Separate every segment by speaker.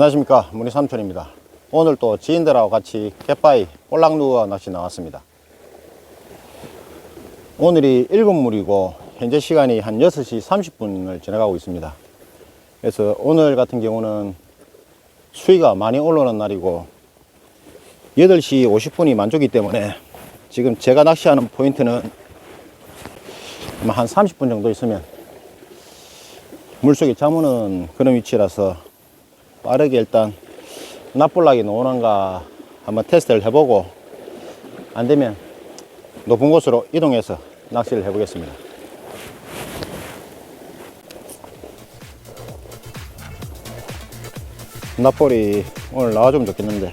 Speaker 1: 안녕하십니까. 문희 삼촌입니다. 오늘 또 지인들하고 같이 갯바위 볼락누어 낚시 나왔습니다. 오늘이 일곱 물이고 현재 시간이 한 6시 30분을 지나가고 있습니다. 그래서 오늘 같은 경우는 수위가 많이 올라오는 날이고 8시 50분이 만조기 때문에 지금 제가 낚시하는 포인트는 한 30분 정도 있으면 물속에 잠오는 그런 위치라서 빠르게 일단 납볼락이 나오는가 한번 테스트를 해보고 안 되면 높은 곳으로 이동해서 낚시를 해보겠습니다. 납볼이 오늘 나와주면 좋겠는데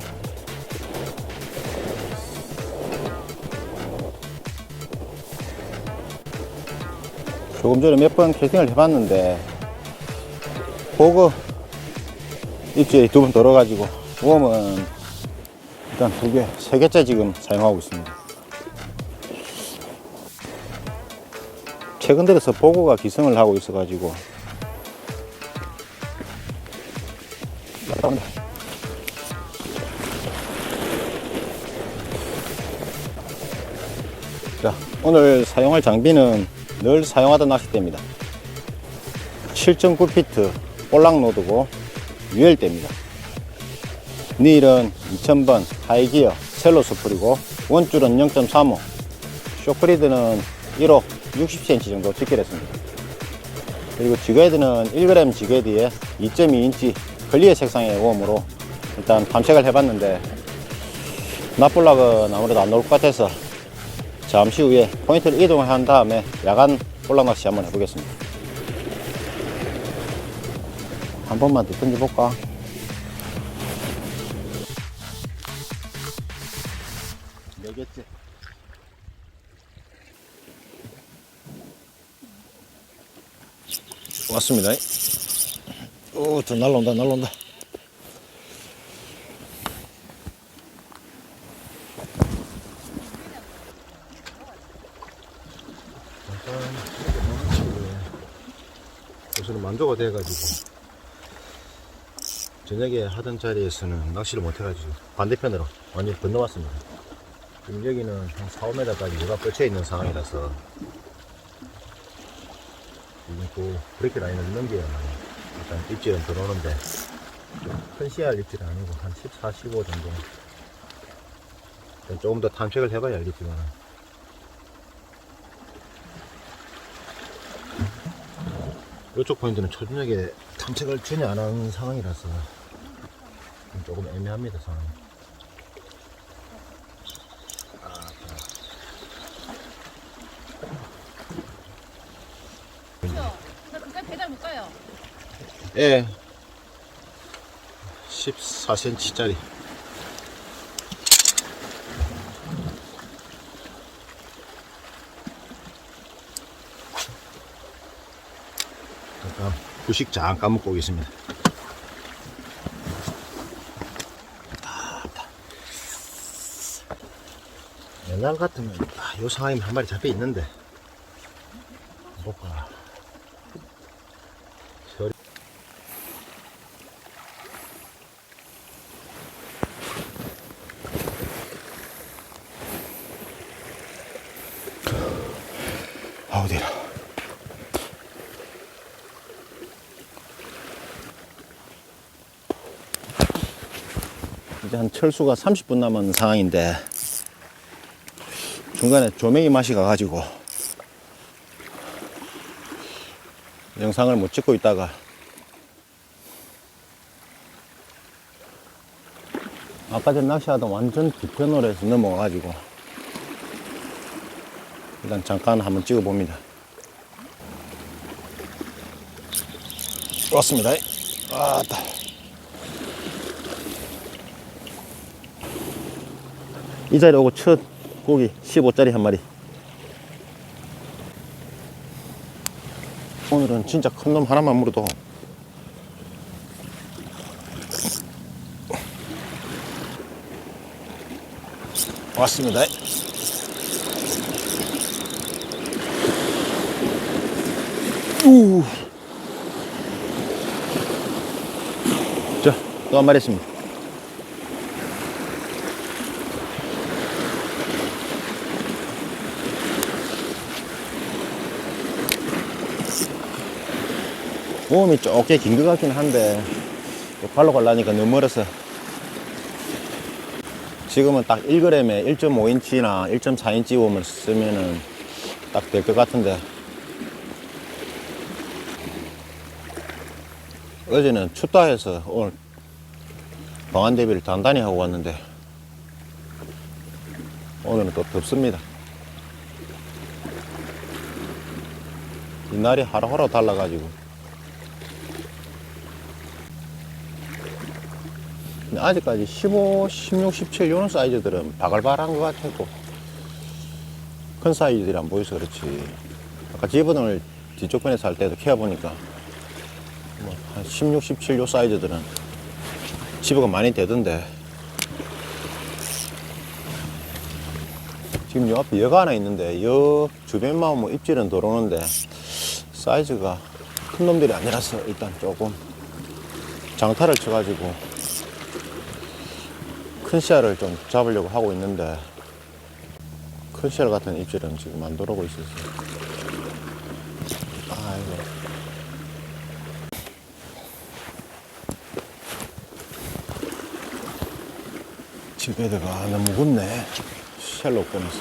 Speaker 1: 조금 전에 몇 번 캐스팅을 해봤는데 보그 입질이 두번 들어가지고 웜은 일단 두 개, 세 개째 지금 사용하고 있습니다. 최근 들어서 보고가 기승을 하고 있어가지고 자, 오늘 사용할 장비는 늘 사용하던 낚싯대입니다. 7.9피트 볼락로드고 유엘대입니다. 닐은 2000번 하이기어 셀로 스프리고 원줄은 0.35 쇼크리드는 1호 60cm 정도 직결했습니다. 그리고 지그헤드는 1g 지그헤드에 2.2인치 클리어 색상의 웜으로 일단 탐색을 해봤는데 납볼락은 아무래도 안 나올 것 같아서 잠시 후에 포인트를 이동한 다음에 야간 볼락 낚시 한번 해보겠습니다. 한 번만 더 던져볼까? 네 개째. 왔습니다. 오, 저 날라온다, 날라온다. 우선은 만조가 돼가지고 저녁에 하던 자리에서는 낚시를 못해가지고 반대편으로 완전히 건너왔습니다. 지금 여기는 한 4, 5m까지 물가 뻗쳐 있는 상황이라서 지금 그 브레이크 라인을 넘겨야만 일단 입질은 들어오는데 좀큰 씨알 입질은 아니고 한 14, 15 정도 조금 더 탐색을 해봐야 알겠지만 이쪽 포인트는 초저녁에 탐색을 전혀 안 하는 상황이라서 조금 애매합니다 상황이.
Speaker 2: 나 그까지 배달 못 가요.
Speaker 1: 예. 14cm 짜리 부식 잠깐 먹고 오겠습니다. 옛날 같으면 아, 요 상황이면 한 마리 잡혀 있는데. 볼까 아, 어디라. 이제 한 철수가 30분 남은 상황인데 중간에 조명이 맛이 가가지고 영상을 못 찍고 있다가 아까 전 낚시하던 완전 뒤편으로 해서 넘어가가지고 일단 잠깐 한번 찍어 봅니다. 왔습니다. 아따. 이 자리에 오고 첫 고기 15짜리 한 마리. 오늘은 진짜 큰 놈 하나만 물어도 왔습니다. 우. 자, 또 한 마리 있습니다. 몸이 쪼개 긴것 같긴 한데 또 발로 갈라니까 너무 멀어서. 지금은 딱 1g에 1.5인치나 1.4인치 웜을 쓰면은 딱 될 것 같은데. 어제는 춥다 해서 오늘 방한 대비를 단단히 하고 왔는데 오늘은 또 덥습니다. 이 날이 하루하루 달라가지고 아직까지 15, 16, 17 이런 사이즈들은 바글바글한 것 같았고 큰 사이즈들이 안 보여서 그렇지. 아까 집은을 뒤쪽 편에서 할 때도 키워보니까 뭐 한 16, 17 요 사이즈들은 집어가 많이 되던데. 지금 요 앞에 여가 하나 있는데 여 주변만 뭐 입질은 들어오는데 사이즈가 큰 놈들이 아니라서 일단 조금 장타를 쳐가지고 큰 씨알을 좀 잡으려고 하고 있는데 큰 씨알 같은 입질은 지금 안 들어오고 있어서. 아이고. 집에다가 너무 무겁네 샬로 꺼내서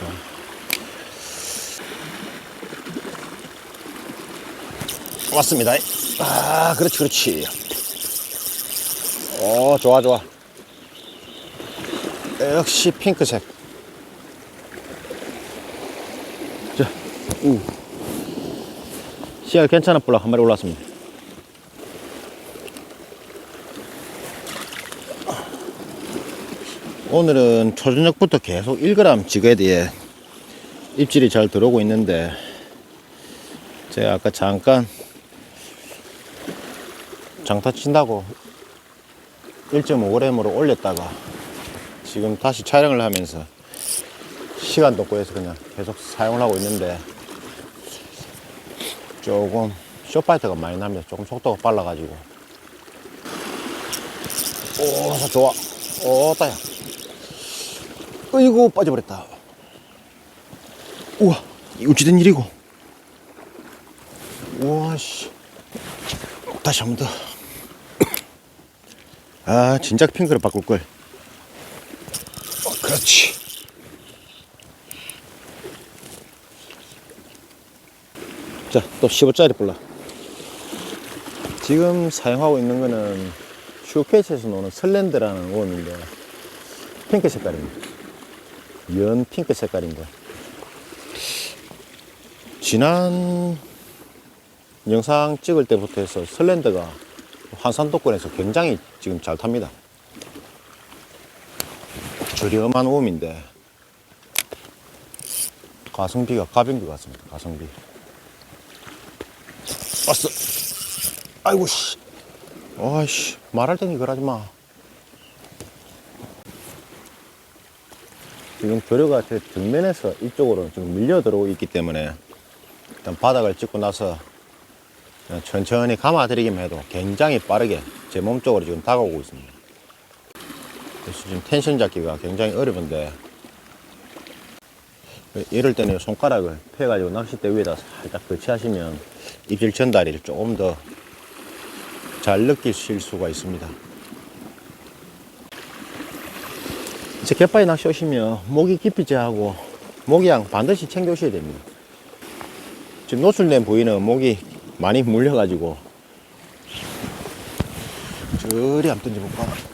Speaker 1: 왔습니다. 아 그렇지 그렇지. 오 좋아 좋아 역시 핑크색 자, 우. 씨알 괜찮아 볼라 한 마리 올랐습니다 오늘은 초저녁부터 계속 1g 지거에 대해 입질이 잘 들어오고 있는데 제가 아까 잠깐 장타 친다고 1.5g으로 올렸다가 지금 다시 촬영을 하면서 시간도 없고 해서 그냥 계속 사용을 하고 있는데 조금 쇼파이트가 많이 나면 조금 속도가 빨라가지고. 오 좋아. 오 따야. 어이구 빠져버렸다. 우와 이 어찌된 일이고? 우와 씨. 다시 한 번 더. 아 진작 핑크를 바꿀걸. 어, 그렇지. 자 또 15짜리 볼라 지금 사용하고 있는 거는 슈케이스에서 노는 슬렌드라는 웜인데 핑크 색깔입니다. 연 핑크 색깔인데 지난 영상 찍을 때부터 해서 슬렌드가 한산도권에서 굉장히 지금 잘 탑니다 저렴한 웜인데. 가성비가 가벼운 것 같습니다 가성비. 왔어. 아이고 씨. 아이씨 말할 때는 그러지 마. 지금 조류가 제 뒷면에서 이쪽으로 좀 밀려 들어오고 있기 때문에 일단 바닥을 찍고 나서 천천히 감아드리기만 해도 굉장히 빠르게 제 몸 쪽으로 지금 다가오고 있습니다. 그래서 지금 텐션 잡기가 굉장히 어려운데 이럴 때는 손가락을 펴가지고 낚싯대 위에다 살짝 거치하시면 입질 전달을 조금 더 잘 느끼실 수가 있습니다. 이제 갯바위 낚시 오시면 모기 깊이 제하고 모기양 반드시 챙겨 오셔야 됩니다. 지금 노출된 부위는 모기 많이 물려가지고 저리 한번 던져볼까?